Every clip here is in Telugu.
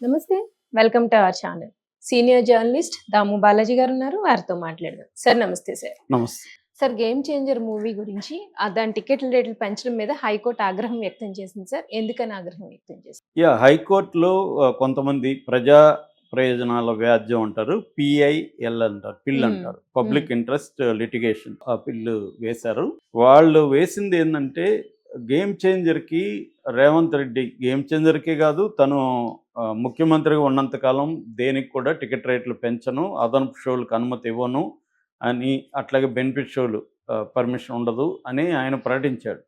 నమస్తే. Welcome to our channel senior journalist Damu Balaji garu ఉన్నారు. వారితో మాట్లాడదాం. సార్ నమస్తే సార్ నమస్తే. సార్ గేమ్ చేంజర్ మూవీ గురించి దాని టికెట్ల రేట్లు పెంచడం మీద హైకోర్టు ఆగ్రహం వ్యక్తం చేసింది సార్ ఎందుకని ఆగ్రహం వ్యక్తం చేసింది? యా హైకోర్టులో కొంతమంది ప్రజా ప్రయోజనాల వ్యాజ్యం అంటారు. పిఐఎల్ అంటారు. పిల్ Hmm. అంటారు. పబ్లిక్ ఇంట్రెస్ట్ లిటిగేషన్ ఆ పిల్లు వేశారు. వాళ్ళు వేసింది ఏంటంటే గేమ్ చేంజర్కి రేవంత్ రెడ్డి గేమ్ చేంజర్కే కాదు తను ముఖ్యమంత్రిగా ఉన్నంతకాలం దేనికి కూడా టికెట్ రేట్లు పెంచను అదనపు షోలకు అనుమతి ఇవ్వను అని అట్లాగే బెనిఫిట్ షోలు పర్మిషన్ ఉండదు అని ఆయన ప్రకటించాడు.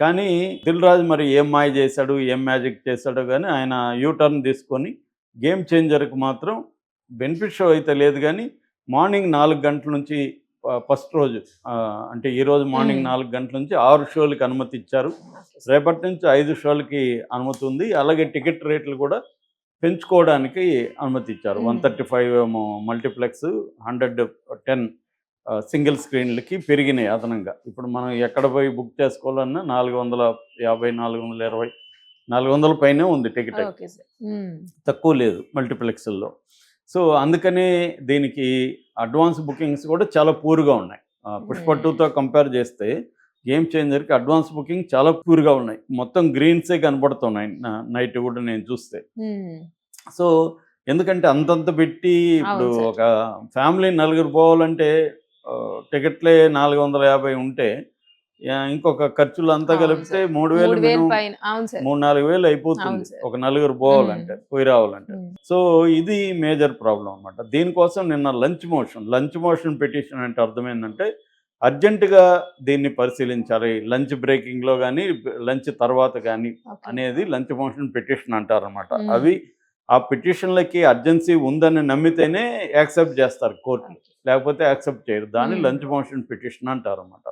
కానీ దిల్ రాజు మరి ఏం మాయ చేశాడు ఏం మ్యాజిక్ చేశాడు కానీ ఆయన యూటర్న్ తీసుకొని గేమ్ చేంజర్కి మాత్రం బెనిఫిట్ షో అయితే లేదు కానీ మార్నింగ్ నాలుగు గంటల నుంచి ఫస్ట్ రోజు అంటే ఈ రోజు మార్నింగ్. నాలుగు గంటల నుంచి ఆరు షోలకి అనుమతి ఇచ్చారు. రేపటి నుంచి ఐదు షోలకి అనుమతి ఉంది. అలాగే టికెట్ రేట్లు కూడా పెంచుకోవడానికి అనుమతి ఇచ్చారు. వన్ థర్టీ ఫైవ్ ఏమో మల్టీప్లెక్స్ హండ్రెడ్ టెన్ సింగిల్ స్క్రీన్లకి పెరిగినాయి అదనంగా. ఇప్పుడు మనం ఎక్కడ పోయి బుక్ చేసుకోవాలన్నా నాలుగు వందల యాభై నాలుగు వందల ఇరవై నాలుగు వందల పైనే ఉంది టికెట్ తక్కువ లేదు మల్టీప్లెక్స్ల్లో సో అందుకనే దీనికి అడ్వాన్స్ బుకింగ్స్ కూడా చాలా పూర్గా ఉన్నాయి. పుష్ప Hmm. టూతో కంపేర్ చేస్తే గేమ్ చేంజర్కి అడ్వాన్స్ బుకింగ్ చాలా పూర్గా ఉన్నాయి. మొత్తం గ్రీన్సే కనబడుతున్నాయి నైట్ కూడా నేను చూస్తే. సో ఎందుకంటే అంతంత పెట్టి ఇప్పుడు. ఒక ఫ్యామిలీ నలుగురు పోవాలంటే టికెట్లే నాలుగు వందల యాభై ఉంటే ఇంకొక ఖర్చులు అంతా కలిపితే. మూడు వేలు మూడు నాలుగు వేలు అయిపోతుంది. ఒక నలుగురు పోవాలంటే పోయి రావాలంటే. సో ఇది మేజర్ ప్రాబ్లం అన్నమాట దీనికోసం నిన్న lunch motion lunch motion petition అంటే అర్థం ఏంటంటే అర్జెంటుగా దీన్ని పరిశీలించాలి లంచ్ బ్రేకింగ్లో కానీ లంచ్ తర్వాత కానీ. అనేది లంచ్ మోషన్ పిటిషన్ అంటారనమాట. అవి ఆ పిటిషన్లకి అర్జెన్సీ ఉందని నమ్మితేనే యాక్సెప్ట్ చేస్తారు కోర్టు. లేకపోతే యాక్సెప్ట్ చేయరు దాన్ని. లంచ్ మోషన్ పిటిషన్ అంటారనమాట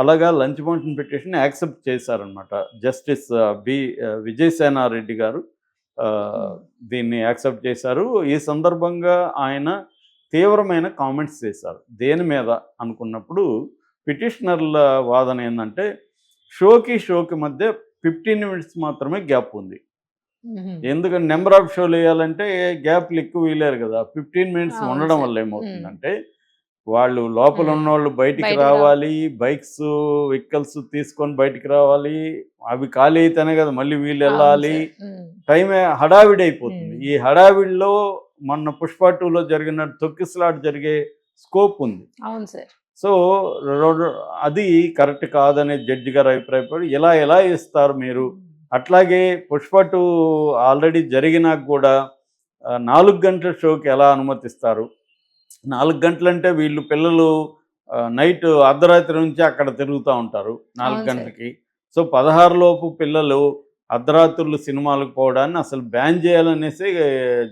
అలాగా లంచ్ మోషన్ పిటిషన్ యాక్సెప్ట్ చేశారనమాట జస్టిస్ బి విజయసేనారెడ్డి గారు దీన్ని యాక్సెప్ట్ చేశారు. ఈ సందర్భంగా ఆయన తీవ్రమైన కామెంట్స్ చేశారు. దేని మీద అనుకున్నప్పుడు పిటిషనర్ల వాదన ఏంటంటే షోకి షోకి మధ్య ఫిఫ్టీన్ మినిట్స్ మాత్రమే గ్యాప్ ఉంది. ఎందుకంటే నెంబర్ ఆఫ్ షోలు వేయాలంటే గ్యాప్లు ఎక్కువ వేయలేరు కదా. ఫిఫ్టీన్ మినిట్స్ ఉండడం. వల్ల ఏమవుతుందంటే వాళ్ళు లోపల మ్మ్. ఉన్నవాళ్ళు బయటికి రావాలి. బైక్స్ వెహికల్స్ తీసుకొని బయటికి రావాలి. అవి ఖాళీ అయితేనే కదా మళ్ళీ వీళ్ళు వెళ్ళాలి. టైం హడావిడి అయిపోతుంది. ఈ హడావిడిలో మొన్న పుష్ప టూలో జరిగిన తొక్కిసలాట్ జరిగే స్కోప్ ఉంది. అవును సార్. సో అది కరెక్ట్ కాదనే జడ్జి గారు అభిప్రాయపడి ఇలా ఎలా ఇస్తారు మీరు? అట్లాగే పుష్ప టూ ఆల్రెడీ జరిగినాక కూడా నాలుగు గంటల షోకి ఎలా అనుమతిస్తారు? నాలుగు గంటలంటే వీళ్ళు పిల్లలు నైట్ అర్ధరాత్రి నుంచి అక్కడ తిరుగుతూ ఉంటారు నాలుగు. గంటలకి సో పదహారు లోపు పిల్లలు అర్ధరాత్రులు సినిమాలకు పోవడాన్ని అసలు బ్యాన్ చేయాలనేసి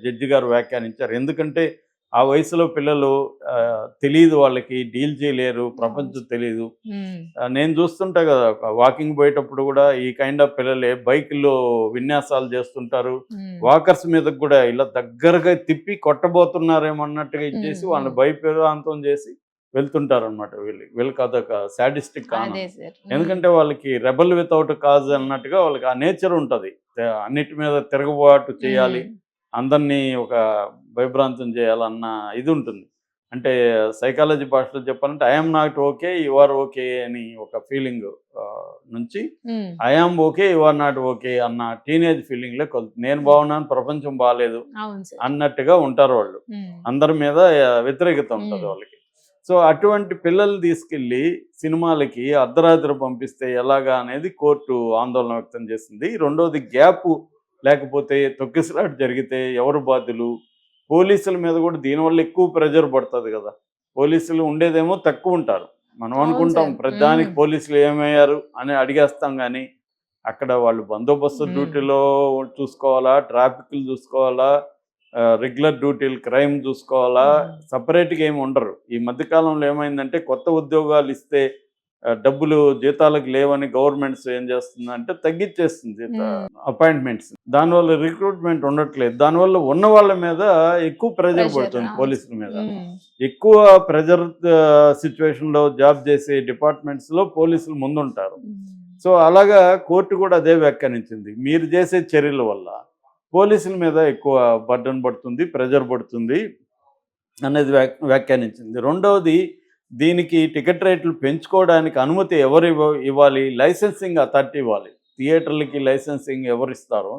జడ్జి గారు వ్యాఖ్యానించారు ఎందుకంటే ఆ వయసులో పిల్లలు తెలియదు వాళ్ళకి డీల్ చేయలేరు ప్రపంచం తెలియదు. ఆ, నేను చూస్తుంటా కదా వాకింగ్ పోయేటప్పుడు కూడా ఈ కైండ్ ఆఫ్ పిల్లలే బైక్లో విన్యాసాలు చేస్తుంటారు. వాకర్స్ మీద కూడా ఇలా దగ్గరగా తిప్పి కొట్టబోతున్నారేమో అన్నట్టుగా ఇచ్చేసి. వాళ్ళని భయపేదాంతం చేసి వెళ్తుంటారు అనమాట వీళ్ళు వీళ్ళకి అదొక సార్ ఉమ్. ఎందుకంటే వాళ్ళకి రెబల్ వితౌట్ కాజ్ అన్నట్టుగా వాళ్ళకి ఆ నేచర్ ఉంటుంది అన్నిటి మీద తిరగబాటు చేయాలి. అందరినీ ఒక భయభ్రాంతం చేయాలన్న ఇది ఉంటుంది. అంటే సైకాలజీ భాషలో చెప్పాలంటే I'm not okay you are okay అని ఒక ఫీలింగ్ నుంచి. I am okay you are not okay అన్న టీనేజ్ ఫీలింగ్లో నేను బాగున్నాను ప్రపంచం బాగాలేదు అన్నట్టుగా ఉంటారు వాళ్ళు. అందరి మీద వ్యతిరేకత ఉంటుంది. వాళ్ళకి. సో అటువంటి పిల్లలు తీసుకెళ్ళి సినిమాలకి అర్ధరాత్రి పంపిస్తే ఎలాగా అనేది కోర్టు ఆందోళన వ్యక్తం చేసింది. రెండోది గ్యాప్ లేకపోతే తొక్కిసలాట జరిగితే ఎవరు బాధ్యులు? పోలీసుల మీద కూడా దీనివల్ల ఎక్కువ ప్రెజర్ పడుతుంది కదా పోలీసులు ఉండేదేమో తక్కువ ఉంటారు మనం అనుకుంటాం. ప్రతిదానికి మ్మ్. పోలీసులు ఏమయ్యారు అని అడిగేస్తాం కానీ అక్కడ వాళ్ళు బందోబస్తు. డ్యూటీలో చూసుకోవాలా ట్రాఫిక్లు చూసుకోవాలా రెగ్యులర్ డ్యూటీలు క్రైమ్ చూసుకోవాలా. సపరేట్గా ఏమి ఉండరు ఈ మధ్యకాలంలో ఏమైందంటే కొత్త ఉద్యోగాలు ఇస్తే డబ్బులు జీతాలకు లేవని గవర్నమెంట్స్ ఏం చేస్తుందంటే తగ్గించేస్తుంది జీత. అపాయింట్మెంట్స్ దానివల్ల రిక్రూట్మెంట్ ఉండట్లేదు దానివల్ల ఉన్న వాళ్ళ మీద ఎక్కువ ప్రెజర్ పడుతుంది. పోలీసుల మీద. ఎక్కువ ప్రెజర్ సిచ్యువేషన్లో జాబ్ చేసే డిపార్ట్మెంట్స్లో పోలీసులు ముందుంటారు. సో అలాగా కోర్టు కూడా అదే వ్యాఖ్యానించింది మీరు చేసే చర్యల వల్ల పోలీసుల మీద ఎక్కువ బర్డన్ పడుతుంది ప్రెజర్ పడుతుంది అనేది వ్యాఖ్యానించింది రెండవది దీనికి టికెట్ రేట్లు పెంచుకోవడానికి అనుమతి ఎవరు ఇవ్వ ఇవ్వాలి? లైసెన్సింగ్ అథారిటీ ఇవ్వాలి. థియేటర్లకి లైసెన్సింగ్ ఎవరు ఇస్తారో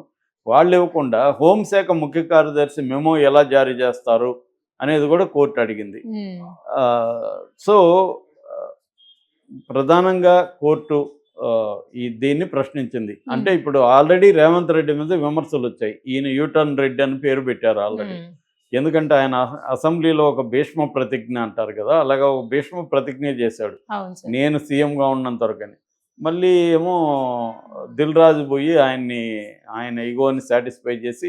వాళ్ళు ఇవ్వకుండా హోంశాఖ ముఖ్య కార్యదర్శి మెమో ఎలా జారీ చేస్తారు అనేది కూడా కోర్టు అడిగింది. సో ప్రధానంగా కోర్టు ఈ దీన్ని ప్రశ్నించింది. అంటే ఇప్పుడు ఆల్రెడీ రేవంత్ రెడ్డి మీద విమర్శలు వచ్చాయి. ఈయన యూటర్న్ రెడ్డి అని పేరు పెట్టారు ఆల్రెడీ. ఎందుకంటే ఆయన అస- అసెంబ్లీలో ఒక భీష్మ ప్రతిజ్ఞ అంటారు కదా అలాగా ఒక భీష్మ ప్రతిజ్ఞ చేశాడు. నేను సీఎంగా ఉన్నంత వరకు అని. మళ్ళీ ఏమో దిల్ రాజు పోయి ఆయన్ని ఆయన ఇగోని సాటిస్ఫై చేసి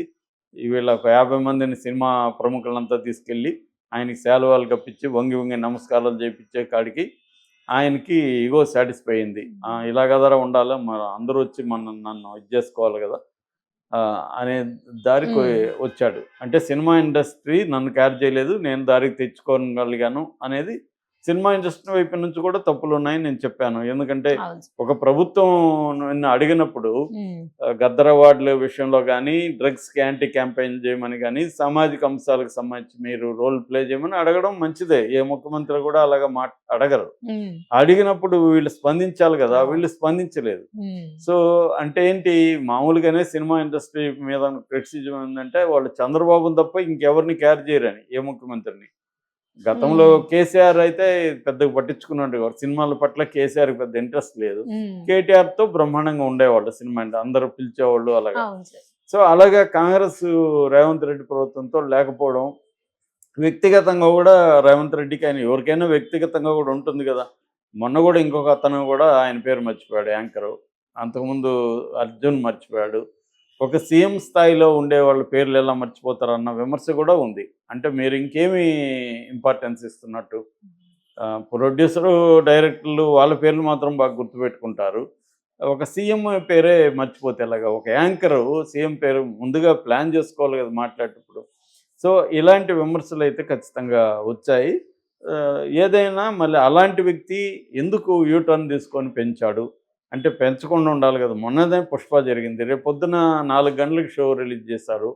వీళ్ళ ఒక యాభై మందిని సినిమా ప్రముఖులంతా తీసుకెళ్ళి ఆయనకి శాలువాలు కప్పించి వంగి వంగి నమస్కారాలు చేయించే కాడికి ఆయనకి ఇగో సాటిస్ఫై అయింది. ఇలా కదరా ఉండాలి మరి అందరూ వచ్చి మన నన్ను ఇది చేసుకోవాలి కదా. అనే దారికి. వచ్చాడు అంటే సినిమా ఇండస్ట్రీ నన్ను క్యార్ చేయలేదు నేను దారికి తెచ్చుకోగలిగాను అనేది సినిమా ఇండస్ట్రీ వైపు నుంచి కూడా తప్పులు ఉన్నాయని నేను చెప్పాను. ఎందుకంటే ఒక ప్రభుత్వం నిన్ను అడిగినప్పుడు గద్దర్ అవార్డుల విషయంలో కానీ డ్రగ్స్కి యాంటీ క్యాంపెయిన్ చేయమని కానీ సామాజిక అంశాలకు సంబంధించి మీరు రోల్ ప్లే చేయమని అడగడం మంచిదే. ఏ ముఖ్యమంత్రి కూడా అలాగా మాట అడగరు. అడిగినప్పుడు వీళ్ళు స్పందించాలి కదా వీళ్ళు స్పందించలేదు. సో అంటే ఏంటి? మామూలుగానే సినిమా ఇండస్ట్రీ మీద క్రిటిసిజం ఏంటంటే వాళ్ళు చంద్రబాబుని తప్ప ఇంకెవరిని క్యార్ చేయరని ఏ ముఖ్యమంత్రిని. గతంలో. కేసీఆర్ అయితే పెద్దగా పట్టించుకున్నాడు సినిమాల పట్ల కేసీఆర్ పెద్ద ఇంట్రెస్ట్ లేదు. కేటీఆర్తో బ్రహ్మాండంగా ఉండేవాళ్ళు సినిమా అంటే అందరూ పిలిచేవాళ్ళు అలాగా. సో అలాగా కాంగ్రెస్ రేవంత్ రెడ్డి ప్రభుత్వంతో లేకపోవడం వ్యక్తిగతంగా కూడా రేవంత్ రెడ్డికి ఆయన ఎవరికైనా వ్యక్తిగతంగా కూడా ఉంటుంది కదా. మొన్న కూడా ఇంకొక అతను కూడా ఆయన పేరు మర్చిపోయాడు యాంకరు. అంతకుముందు అర్జున్ మర్చిపోయాడు. ఒక సీఎం స్థాయిలో ఉండే వాళ్ళ పేర్లు ఎలా మర్చిపోతారు అన్న విమర్శ కూడా ఉంది. అంటే మీరు ఇంకేమి ఇంపార్టెన్స్ ఇస్తున్నట్టు? ప్రొడ్యూసరు డైరెక్టర్లు వాళ్ళ పేర్లు మాత్రం బాగా గుర్తుపెట్టుకుంటారు. ఒక సీఎం పేరే మర్చిపోతే ఎలాగా? ఒక యాంకరు సీఎం పేరు ముందుగా ప్లాన్ చేసుకోవాలి కదా మాట్లాడేటప్పుడు. సో ఇలాంటి విమర్శలు అయితే ఖచ్చితంగా వచ్చాయి. ఏదైనా మళ్ళీ అలాంటి వ్యక్తి ఎందుకు యూటర్న్ తీసుకొని పెంచాడు? అంటే పెంచకుండా ఉండాలి కదా. మొన్నదే పుష్ప జరిగింది. రేపు పొద్దున నాలుగు గంటలకు షో రిలీజ్ చేశారు.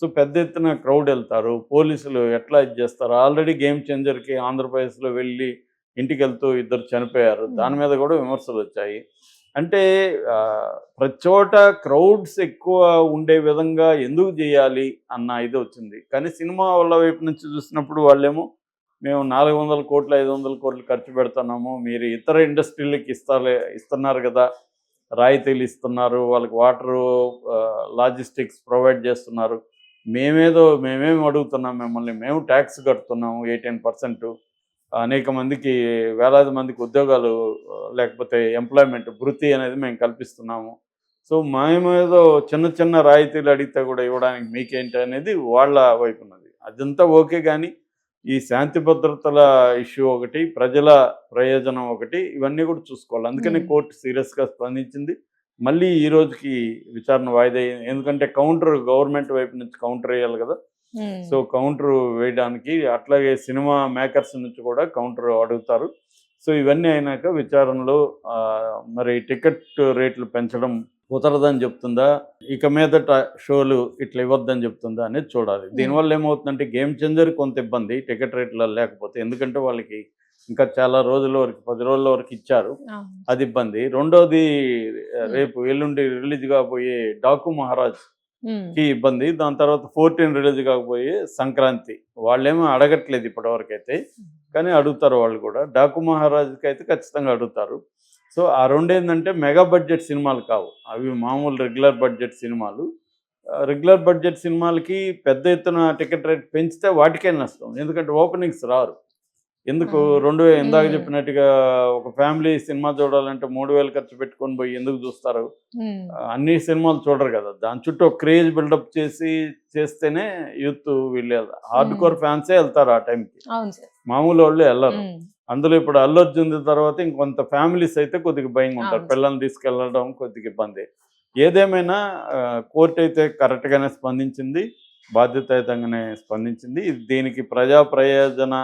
సో పెద్ద ఎత్తున క్రౌడ్ వెళ్తారు. పోలీసులు ఎట్లా ఇది చేస్తారు? ఆల్రెడీ గేమ్ చేంజర్కి ఆంధ్రప్రదేశ్లో వెళ్ళి ఇంటికి వెళ్తూ ఇద్దరు చనిపోయారు. దాని మీద కూడా విమర్శలు వచ్చాయి. అంటే ప్రతి చోట క్రౌడ్స్ ఎక్కువ ఉండే విధంగా ఎందుకు చేయాలి అన్న ఇది వచ్చింది. కానీ సినిమా వాళ్ళ వైపు నుంచి చూసినప్పుడు వాళ్ళేమో మేము నాలుగు వందల కోట్లు ఐదు వందల కోట్లు ఖర్చు పెడుతున్నాము. మీరు ఇతర ఇండస్ట్రీలకి ఇస్తాలే ఇస్తున్నారు కదా. రాయితీలు ఇస్తున్నారు వాళ్ళకి వాటరు లాజిస్టిక్స్ ప్రొవైడ్ చేస్తున్నారు. మేమేదో మేమేం అడుగుతున్నాం మిమ్మల్ని మేము ట్యాక్స్ కడుతున్నాము ఎయిటీన్ పర్సెంట్. అనేక మందికి వేలాది మందికి ఉద్యోగాలు లేకపోతే ఎంప్లాయ్మెంట్ వృత్తి అనేది మేము కల్పిస్తున్నాము. సో మేము ఏదో చిన్న చిన్న రాయితీలు అడిగితే కూడా ఇవ్వడానికి మీకేంటి అనేది వాళ్ళ వైపు ఉన్నది. అదంతా ఓకే కానీ ఈ శాంతి భద్రతల ఇష్యూ ఒకటి ప్రజల ప్రయోజనం ఒకటి ఇవన్నీ కూడా చూసుకోవాలి. అందుకని. కోర్టు సీరియస్గా స్పందించింది. మళ్ళీ ఈ రోజుకి విచారణ వాయిదా. ఎందుకంటే కౌంటర్ గవర్నమెంట్ వైపు నుంచి కౌంటర్ వేయాలి కదా. సో కౌంటర్ వేయడానికి అట్లాగే సినిమా మేకర్స్ నుంచి కూడా కౌంటర్ అడుగుతారు. సో ఇవన్నీ అయినాక విచారణలో మరి టికెట్ రేట్లు పెంచడం కుదరదని చెప్తుందా? ఇక మీదట షోలు ఇట్లా ఇవ్వద్దని చెప్తుందా అనేది చూడాలి. దీనివల్ల ఏమవుతుందంటే గేమ్ చేంజర్ కొంత ఇబ్బంది టికెట్ రేట్లు లేకపోతే. ఎందుకంటే వాళ్ళకి ఇంకా చాలా రోజుల వరకు పది రోజుల వరకు ఇచ్చారు. అది ఇబ్బంది. రెండోది రేపు ఎల్లుండి రిలీజ్ కాబోయే డాకు మహారాజ్కి ఇబ్బంది. దాని తర్వాత ఫోర్టీన్ రిలీజ్ కాకపోయి సంక్రాంతి. వాళ్ళేమో అడగట్లేదు ఇప్పటివరకు అయితే కానీ అడుగుతారు వాళ్ళు కూడా. డాకు మహారాజ్కి అయితే ఖచ్చితంగా అడుగుతారు. సో ఆ రెండు ఏంటంటే మెగా బడ్జెట్ సినిమాలు కావు. అవి మామూలు రెగ్యులర్ బడ్జెట్ సినిమాలు. రెగ్యులర్ బడ్జెట్ సినిమాలకి పెద్ద ఎత్తున టికెట్ రేట్ పెంచితే వాటికే నష్టం. ఎందుకంటే ఓపెనింగ్స్ రారు. ఎందుకు. రెండు ఇందాక. చెప్పినట్టుగా ఒక ఫ్యామిలీ సినిమా చూడాలంటే మూడు వేలు ఖర్చు పెట్టుకొని పోయి ఎందుకు చూస్తారు? అన్ని సినిమాలు చూడరు కదా. దాని చుట్టూ ఒక క్రేజ్ బిల్డప్ చేసి చేస్తేనే యూత్ వీళ్ళు హార్డ్ కోర్ ఫ్యాన్సే వెళ్తారు ఆ టైంకి. మామూలు వాళ్ళు వెళ్ళరు. అందులో ఇప్పుడు అల్లు అర్జున్ తర్వాత ఇంకొంత ఫ్యామిలీస్ అయితే కొద్దిగా భయంగా ఉంటారు. పిల్లల్ని తీసుకెళ్ళడం కొద్దిగా ఇబ్బంది. ఏదేమైనా కోర్టు అయితే కరెక్ట్గానే స్పందించింది బాధ్యతాయుతంగానే స్పందించింది. దీనికి ప్రజా ప్రయోజన